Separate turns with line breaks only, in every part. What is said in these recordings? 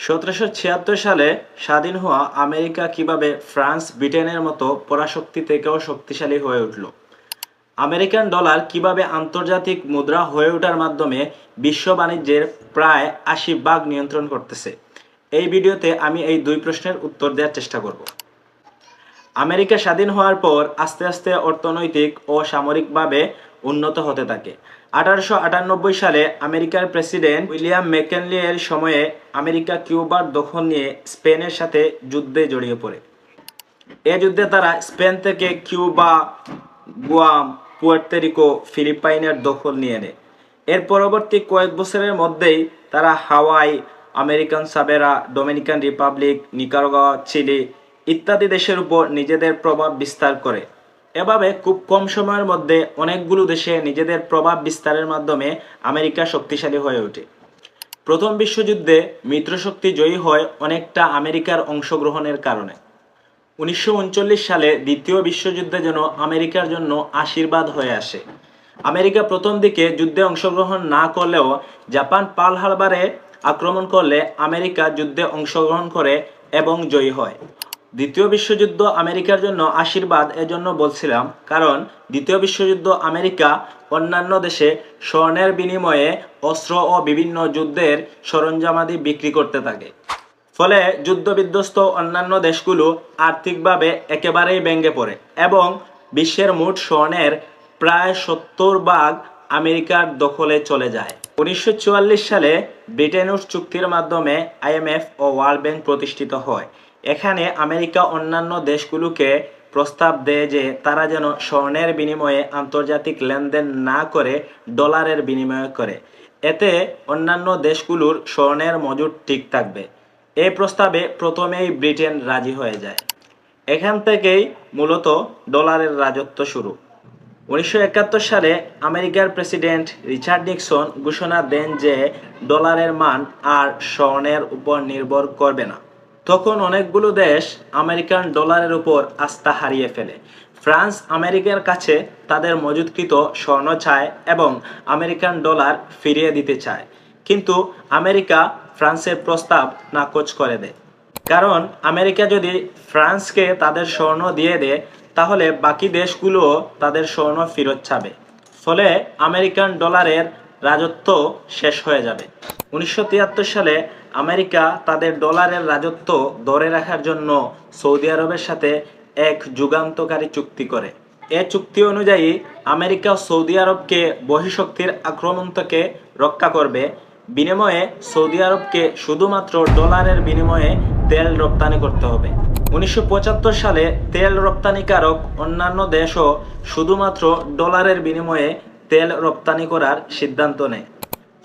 সতেরোশো ছিয়াত্তর সালে স্বাধীন হওয়া আমেরিকা কীভাবে ফ্রান্স ব্রিটেনের মতো পরাশক্তি থেকেও শক্তিশালী হয়ে উঠল? আমেরিকান ডলার কীভাবে আন্তর্জাতিক মুদ্রা হয়ে ওঠার মাধ্যমে বিশ্ব বাণিজ্যের প্রায় আশি ভাগ নিয়ন্ত্রণ করতেছে? এই ভিডিওতে আমি এই দুই প্রশ্নের উত্তর দেওয়ার চেষ্টা করব। আমেরিকা স্বাধীন হওয়ার পর আস্তে আস্তে অর্থনৈতিক ও সামরিকভাবে উন্নত হতে থাকে। আঠারোশো আটানব্বই সালে আমেরিকার প্রেসিডেন্ট উইলিয়াম ম্যাককেনলি এর সময়ে আমেরিকা কিউবার দখল নিয়ে স্পেনের সাথে যুদ্ধে জড়িয়ে পড়ে। এ যুদ্ধে তারা স্পেন থেকে কিউবা, গুয়াম পুয়ের্তেরিকো ফিলিপাইনের দখল নিয়ে নেয়। এর পরবর্তী কয়েক বছরের মধ্যেই তারা হাওয়াই, আমেরিকান সাবেরা, ডোমিনিকান রিপাবলিক, নিকারগা, চিলি ইত্যাদি দেশের উপর নিজেদের প্রভাব বিস্তার করে। এভাবে খুব কম সময়ের মধ্যে অনেকগুলো দেশে নিজেদের প্রভাব বিস্তারের মাধ্যমে আমেরিকা শক্তিশালী হয়ে ওঠে। প্রথম বিশ্বযুদ্ধে মিত্রশক্তি জয়ী হয় অনেকটা আমেরিকার অংশগ্রহণের কারণে। উনিশশো উনচল্লিশ সালে দ্বিতীয় বিশ্বযুদ্ধে যেন আমেরিকার জন্য আশীর্বাদ হয়ে আসে। আমেরিকা প্রথম দিকে যুদ্ধে অংশগ্রহণ না করলেও জাপান পার্ল হারবারে আক্রমণ করলে আমেরিকা যুদ্ধে অংশগ্রহণ করে এবং জয়ী হয়। দ্বিতীয় বিশ্বযুদ্ধ আমেরিকার জন্য আশীর্বাদ এজন্য বলছিলাম, কারণ দ্বিতীয় বিশ্বযুদ্ধ আমেরিকা অন্যান্য দেশে স্বর্ণের বিনিময়ে অস্ত্র ও বিভিন্ন যুদ্ধের সরঞ্জামাদি বিক্রি করতে থাকে। ফলে যুদ্ধবিধ্বস্ত অন্যান্য দেশগুলো আর্থিকভাবে একেবারেই ভেঙে পড়ে এবং বিশ্বের মোট স্বর্ণের প্রায় সত্তর ভাগ আমেরিকার দখলে চলে যায়। উনিশশো চুয়াল্লিশ সালে ব্রিটেন উডস চুক্তির মাধ্যমে আইএমএফ ও ওয়ার্ল্ড ব্যাংক প্রতিষ্ঠিত হয়। এখানে আমেরিকা অন্যান্য দেশগুলোকে প্রস্তাব দেয় যে তারা যেন স্বর্ণের বিনিময়ে আন্তর্জাতিক লেনদেন না করে ডলারের বিনিময় করে। এতে অন্যান্য দেশগুলোর স্বর্ণের মজুদ ঠিক থাকবে। এই প্রস্তাবে প্রথমেই ব্রিটেন রাজি হয়ে যায়। এখান থেকেই মূলত ডলারের রাজত্ব শুরু। উনিশশো একাত্তর সালে আমেরিকার প্রেসিডেন্ট রিচার্ড নিক্সন ঘোষণা দেন যে ডলারের মান আর স্বর্ণের উপর নির্ভর করবে না। তখন অনেকগুলো দেশ আমেরিকান ডলারের উপর আস্থা হারিয়ে ফেলে। ফ্রান্স আমেরিকার কাছে তাদের মজুদকৃত স্বর্ণ চায় এবং আমেরিকান ডলার ফিরিয়ে দিতে চায়। কিন্তু আমেরিকা ফ্রান্সের প্রস্তাব নাকচ করে দেয়। কারণ আমেরিকা যদি ফ্রান্সকে তাদের স্বর্ণ দিয়ে দেয়, তাহলে বাকি দেশগুলোও তাদের স্বর্ণ ফেরত চাবে। ফলে আমেরিকান ডলারের রাজত্ব শেষ হয়ে যাবে। উনিশশো তিয়াত্তর সালে আমেরিকা তাদের ডলারের রাজত্ব ধরে রাখার জন্য সৌদি আরবের সাথে এক যুগান্তকারী চুক্তি করে। এ চুক্তি অনুযায়ী আমেরিকা সৌদি আরবকে বহিঃশক্তির আক্রমণ থেকে রক্ষা করবে। বিনিময়ে সৌদি আরবকে শুধুমাত্র ডলারের বিনিময়ে তেল রপ্তানি করতে হবে। উনিশশো পঁচাত্তর সালে তেল রপ্তানিকারক অন্যান্য দেশও শুধুমাত্র ডলারের বিনিময়ে তেল রপ্তানি করার সিদ্ধান্ত নেয়।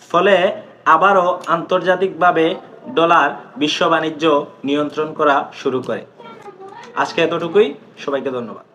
ফলে আবারও আন্তর্জাতিকভাবে ডলার বিশ্ব বাণিজ্য নিয়ন্ত্রণ করা শুরু করে। আজকে এতটুকুই সবাইকে ধন্যবাদ।